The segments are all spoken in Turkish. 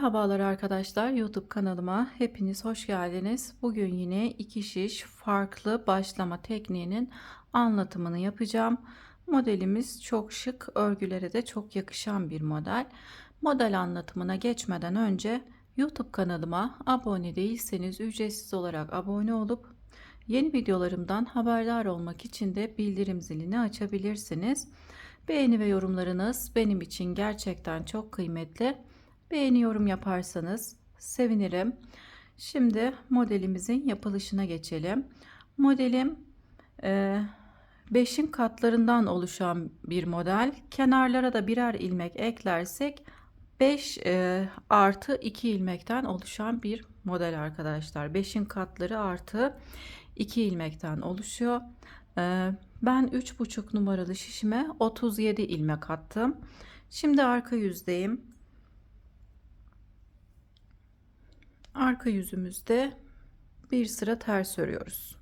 Merhabalar arkadaşlar YouTube kanalıma hepiniz hoş geldiniz. Bugün yine iki şiş farklı başlama tekniğinin anlatımını yapacağım. Modelimiz çok şık, örgülere de çok yakışan bir model. Model anlatımına geçmeden önce YouTube kanalıma abone değilseniz ücretsiz olarak abone olup yeni videolarımdan haberdar olmak için de bildirim zilini açabilirsiniz. Beğeni ve yorumlarınız benim için gerçekten çok kıymetli. Beğeni yorum yaparsanız sevinirim. Şimdi modelimizin yapılışına geçelim. Modelim 5'in katlarından oluşan bir model. Kenarlara da birer ilmek eklersek 5 e, artı 2 ilmekten oluşan bir model arkadaşlar. 5'in katları artı 2 ilmekten oluşuyor. E, ben 3,5 numaralı şişime 37 ilmek attım. Şimdi arka yüzdeyim. Arka yüzümüzde bir sıra ters örüyoruz.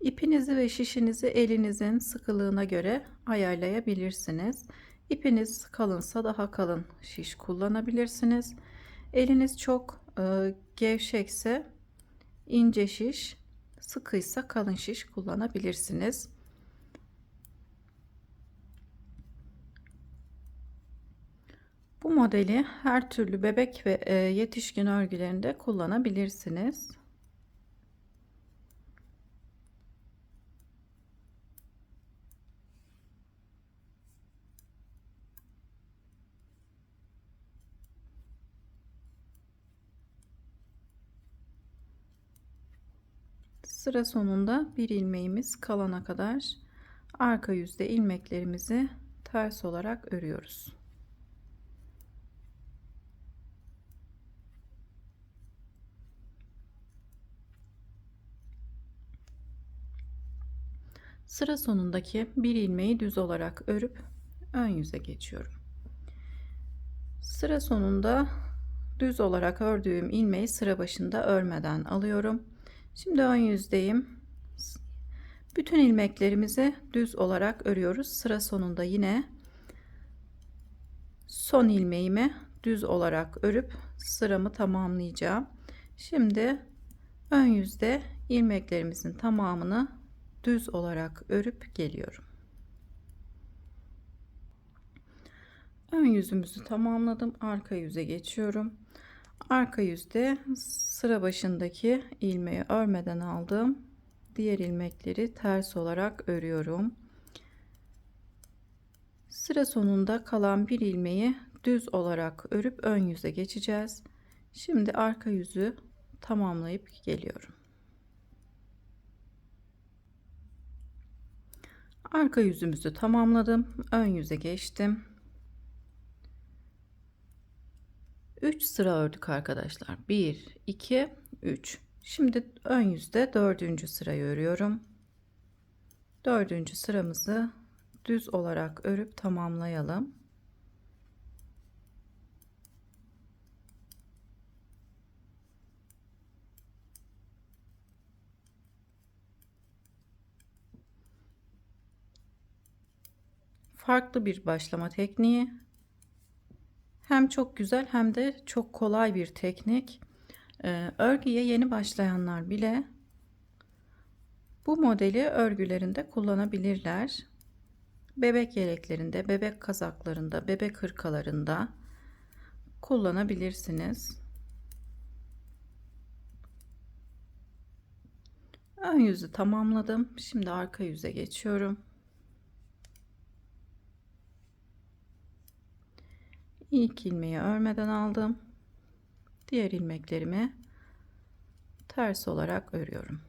İpinizi ve şişinizi elinizin sıkılığına göre ayarlayabilirsiniz. İpiniz kalınsa daha kalın şiş kullanabilirsiniz. Eliniz çok e, gevşekse ince şiş, sıkıysa kalın şiş kullanabilirsiniz. Bu modeli her türlü bebek ve e, yetişkin örgülerinde kullanabilirsiniz. Sıra sonunda bir ilmeğimiz kalana kadar arka yüzde ilmeklerimizi ters olarak örüyoruz. Sıra sonundaki bir ilmeği düz olarak örüp ön yüze geçiyorum. Sıra sonunda düz olarak ördüğüm ilmeği sıra başında örmeden alıyorum. Şimdi ön yüzdeyim. Bütün ilmeklerimizi düz olarak örüyoruz. Sıra sonunda yine son ilmeğimi düz olarak örüp sıramı tamamlayacağım. Şimdi ön yüzde ilmeklerimizin tamamını düz olarak örüp geliyorum. Ön yüzümüzü tamamladım. Arka yüze geçiyorum. Arka yüzde sıra başındaki ilmeği örmeden aldım. Diğer ilmekleri ters olarak örüyorum. Sıra sonunda kalan bir ilmeği düz olarak örüp ön yüze geçeceğiz. Şimdi arka yüzü tamamlayıp geliyorum. Arka yüzümüzü tamamladım. Ön yüze geçtim. 3 sıra ördük arkadaşlar. 1, 2, 3. Şimdi ön yüzde dördüncü sırayı örüyorum. Dördüncü sıramızı düz olarak örüp tamamlayalım. Farklı bir başlama tekniği. Hem çok güzel hem de çok kolay bir teknik. Ee, örgüye yeni başlayanlar bile bu modeli örgülerinde kullanabilirler. Bebek yeleklerinde, bebek kazaklarında, bebek hırkalarında kullanabilirsiniz. Ön yüzü tamamladım. Şimdi arka yüze geçiyorum. İlk ilmeği örmeden aldım. Diğer ilmeklerimi ters olarak örüyorum.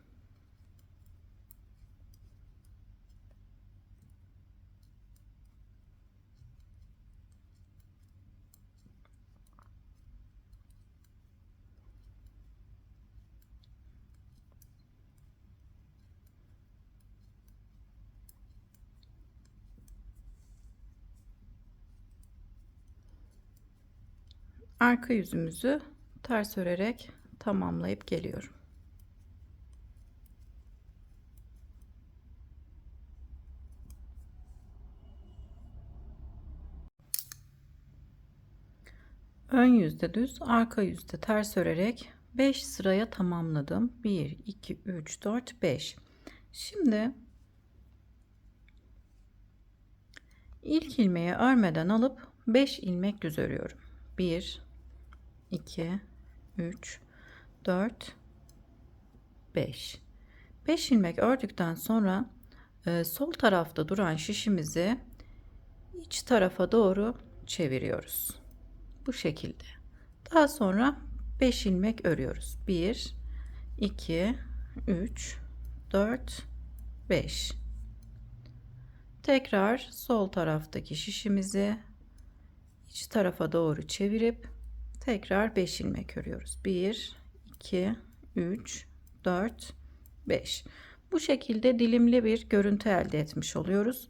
arka yüzümüzü ters örerek tamamlayıp geliyorum. Ön yüzde düz, arka yüzde ters örerek 5 sıraya tamamladım. 1, 2, 3, 4, 5. Şimdi ilk ilmeği örmeden alıp 5 ilmek düz örüyorum. 1, 2, 3, 4, 5. 5 ilmek ördükten sonra e, sol tarafta duran şişimizi iç tarafa doğru çeviriyoruz. Bu şekilde. Daha sonra 5 ilmek örüyoruz. 1 2 3 4 5 Tekrar sol taraftaki şişimizi iç tarafa doğru çevirip tekrar 5 ilmek örüyoruz. 1 2 3 4 5 Bu şekilde dilimli bir görüntü elde etmiş oluyoruz.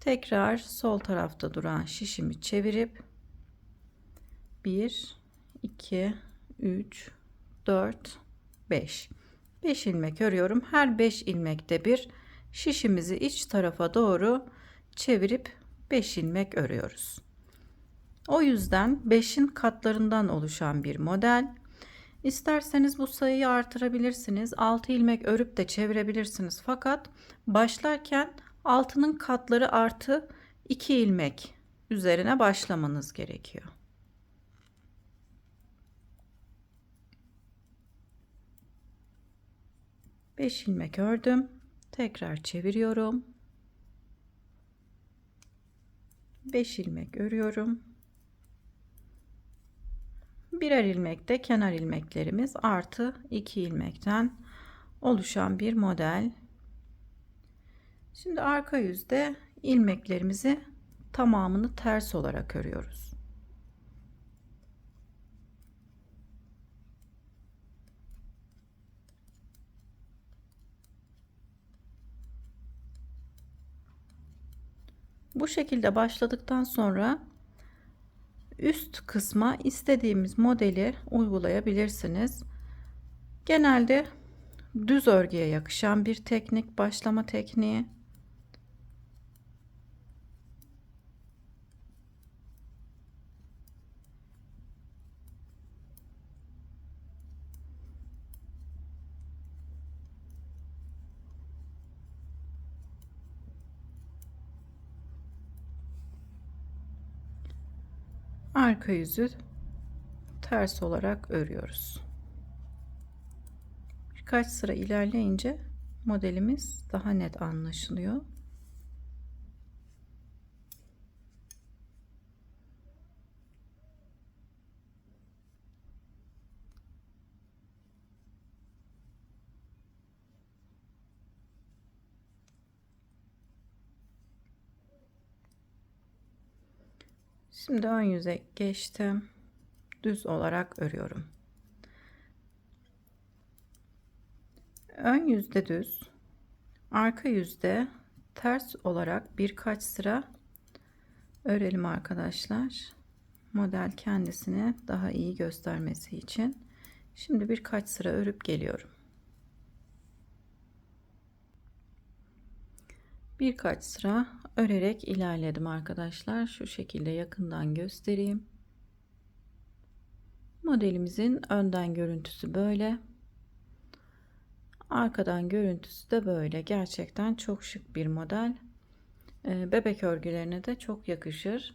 Tekrar sol tarafta duran şişimi çevirip 1 2 3 4 5 5 ilmek örüyorum. Her 5 ilmekte bir şişimizi iç tarafa doğru çevirip 5 ilmek örüyoruz. O yüzden 5'in katlarından oluşan bir model. İsterseniz bu sayıyı artırabilirsiniz. 6 ilmek örüp de çevirebilirsiniz. Fakat başlarken altının katları artı 2 ilmek üzerine başlamanız gerekiyor. 5 ilmek ördüm. Tekrar çeviriyorum. 5 ilmek örüyorum. Birer ilmek de kenar ilmeklerimiz artı 2 ilmekten oluşan bir model. Şimdi arka yüzde ilmeklerimizi tamamını ters olarak örüyoruz. Bu şekilde başladıktan sonra üst kısma istediğimiz modeli uygulayabilirsiniz. Genelde düz örgüye yakışan bir teknik başlama tekniği. Arka yüzü ters olarak örüyoruz. Birkaç sıra ilerleyince modelimiz daha net anlaşılıyor. Şimdi ön yüze geçtim. Düz olarak örüyorum. Ön yüzde düz, arka yüzde ters olarak birkaç sıra örelim arkadaşlar. Model kendisini daha iyi göstermesi için. Şimdi birkaç sıra örüp geliyorum. birkaç sıra örerek ilerledim arkadaşlar. Şu şekilde yakından göstereyim. Modelimizin önden görüntüsü böyle. Arkadan görüntüsü de böyle. Gerçekten çok şık bir model. Ee, bebek örgülerine de çok yakışır.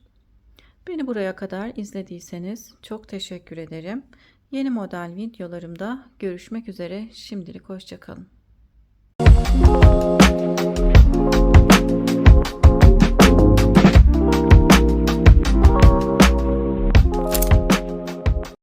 Beni buraya kadar izlediyseniz çok teşekkür ederim. Yeni model videolarımda görüşmek üzere. Şimdilik hoşçakalın.